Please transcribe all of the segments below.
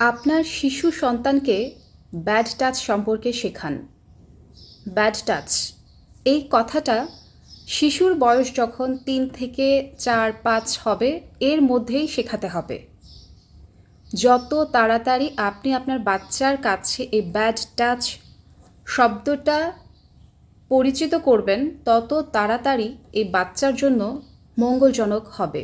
আপনার শিশু সন্তানকে ব্যাড টাচ সম্পর্কে শেখান। ব্যাড টাচ এই কথাটা শিশুর বয়স যখন তিন থেকে চার পাঁচ হবে, এর মধ্যেই শেখাতে হবে। যত তাড়াতাড়ি আপনি আপনার বাচ্চার কাছে এই ব্যাড টাচ শব্দটা পরিচিত করবেন, তত তাড়াতাড়ি এই বাচ্চার জন্য মঙ্গলজনক হবে।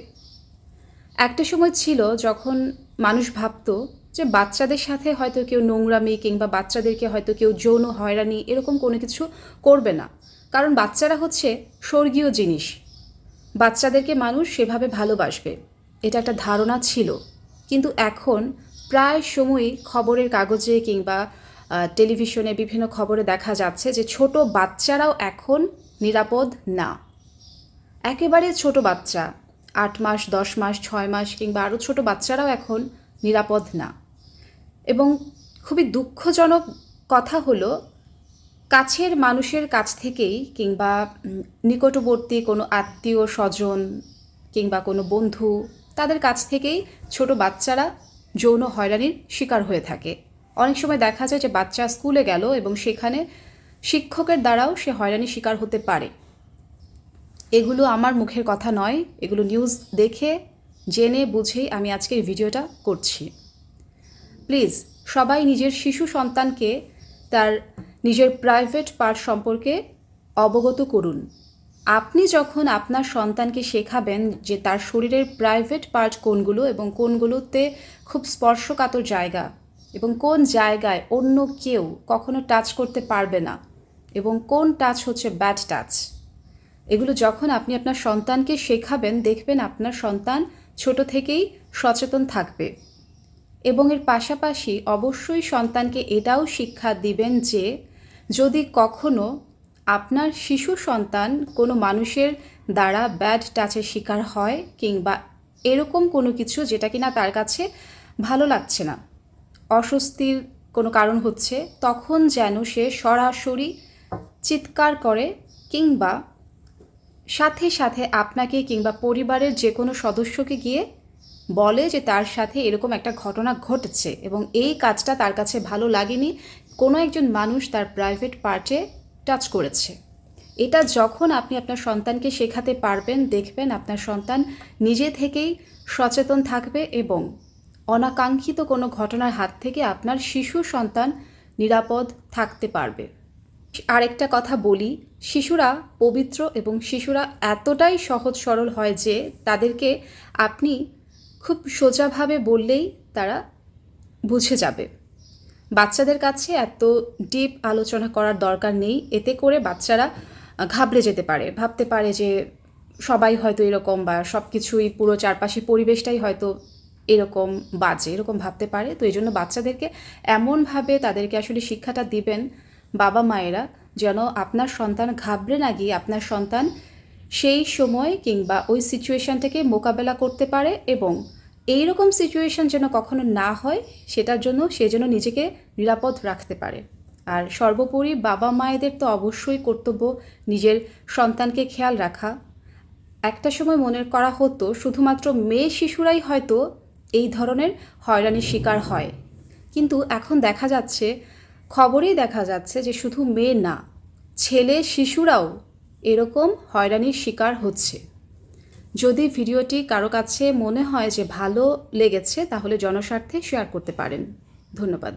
একটা সময় ছিল যখন মানুষ ভাবতো যে বাচ্চাদের সাথে হয়তো কেউ নোংরামি কিংবা বাচ্চাদেরকে হয়তো কেউ যৌন হয়রানি এরকম কোনো কিছু করবে না। কারণ বাচ্চারা হচ্ছে স্বর্গীয় জিনিস। বাচ্চাদেরকে মানুষ সেভাবে ভালোবাসবে। এটা একটা ধারণা ছিল। কিন্তু এখন প্রায় সময়ই খবরের কাগজে কিংবা টেলিভিশনে বিভিন্ন খবরে দেখা যাচ্ছে যে ছোট বাচ্চারাও এখন নিরাপদ না। একেবারে ছোট বাচ্চা, আট মাস, দশ মাস, ছয় মাস কিংবা আরও ছোট বাচ্চারাও এখন নিরাপদ না। এবং খুবই দুঃখজনক কথা হলো, কাছের মানুষের কাছ থেকেই কিংবা নিকটবর্তী কোনো আত্মীয় স্বজন কিংবা কোনো বন্ধু তাদের কাছ থেকেই ছোট বাচ্চারা যৌন হয়রানির শিকার হয়ে থাকে। অনেক সময় দেখা যায় যে বাচ্চা স্কুলে গেল এবং সেখানে শিক্ষকের দ্বারাও সে হয়রানির শিকার হতে পারে। এগুলো আমার মুখের কথা নয়, এগুলো নিউজ দেখে, জেনে, বুঝেই আমি আজকের ভিডিওটা করছি। প্লিজ সবাই নিজের শিশু সন্তানকে তার নিজের প্রাইভেট পার্ট সম্পর্কে অবগত করুন। আপনি যখন আপনার সন্তানকে শেখাবেন যে তার শরীরের প্রাইভেট পার্ট কোনগুলো এবং কোনগুলোতে খুব স্পর্শকাতর জায়গা এবং কোন জায়গায় অন্য কেউ কখনো টাচ করতে পারবে না এবং কোন টাচ হচ্ছে ব্যাড টাচ এগুলো যখন আপনি আপনার সন্তানকে শেখাবেন, দেখবেন আপনার সন্তান ছোট থেকেই সচেতন থাকবে। এবং এর পাশাপাশি অবশ্যই সন্তানকে এটাও শিক্ষা দিবেন যে, যদি কখনো আপনার শিশু সন্তান কোনো মানুষের দ্বারা ব্যাড টাচের শিকার হয় কিংবা এরকম কোনো কিছু যেটা কিনা তার কাছে ভালো লাগছে না, অস্বস্তির কোনো কারণ হচ্ছে, তখন যেন সে সরাসরি চিৎকার করে কিংবা সাথে সাথে আপনাকে কিংবা পরিবারের যে কোনো সদস্যকে গিয়ে বলে যে তার সাথে এরকম একটা ঘটনা ঘটেছে এবং এই কাজটা তার কাছে ভালো লাগেনি। কোনো একজন মানুষ তার প্রাইভেট পার্টে টাচ করেছে। এটা যখন আপনি আপনার সন্তানকে শেখাতে পারবেন, দেখবেন আপনার সন্তান নিজে থেকেই সচেতন থাকবে এবং অনাকাঙ্ক্ষিত কোনো ঘটনার হাত থেকে আপনার শিশু সন্তান নিরাপদ থাকতে পারবে। আরেকটা কথা বলি, শিশুরা পবিত্র এবং শিশুরা এতটাই সহজ সরল হয় যে তাদেরকে আপনি খুব সোজাভাবে বললেই তারা বুঝে যাবে। বাচ্চাদের কাছে এত ডিপ আলোচনা করার দরকার নেই। এতে করে বাচ্চারা ঘাবড়ে যেতে পারে। ভাবতে পারে যে সবাই হয়তো এরকম বা সব কিছুই পুরো চারপাশে পরিবেশটাই হয়তো এরকম বাজে, এরকম ভাবতে পারে। তো এই জন্য বাচ্চাদেরকে এমনভাবে তাদেরকে আসলে শিক্ষাটা দিবেন বাবা মায়েরা যেন আপনার সন্তান ঘাবড়ে না গিয়ে আপনার সন্তান সেই সময় কিংবা ওই সিচুয়েশানটাকে মোকাবেলা করতে পারে এবং এই রকম সিচুয়েশন যেন কখনো না হয়, সেটার জন্য সে যেন নিজেকে নিরাপদ রাখতে পারে। আর সর্বোপরি বাবা মায়েদের তো অবশ্যই কর্তব্য নিজের সন্তানকে খেয়াল রাখা। একটা সময় মনে করা হতো, শুধুমাত্র মেয়ে শিশুরাই হয়তো এই ধরনের হয়রানির শিকার হয়। কিন্তু এখন দেখা যাচ্ছে, খবরেই দেখা যাচ্ছে যে শুধু মেয়ে না, ছেলে শিশুরাও এরকম হয়রানির শিকার হচ্ছে। যদি ভিডিওটি কারও কাছে মনে হয় যে ভালো লেগেছে, তাহলে জনস্বার্থে শেয়ার করতে পারেন। ধন্যবাদ।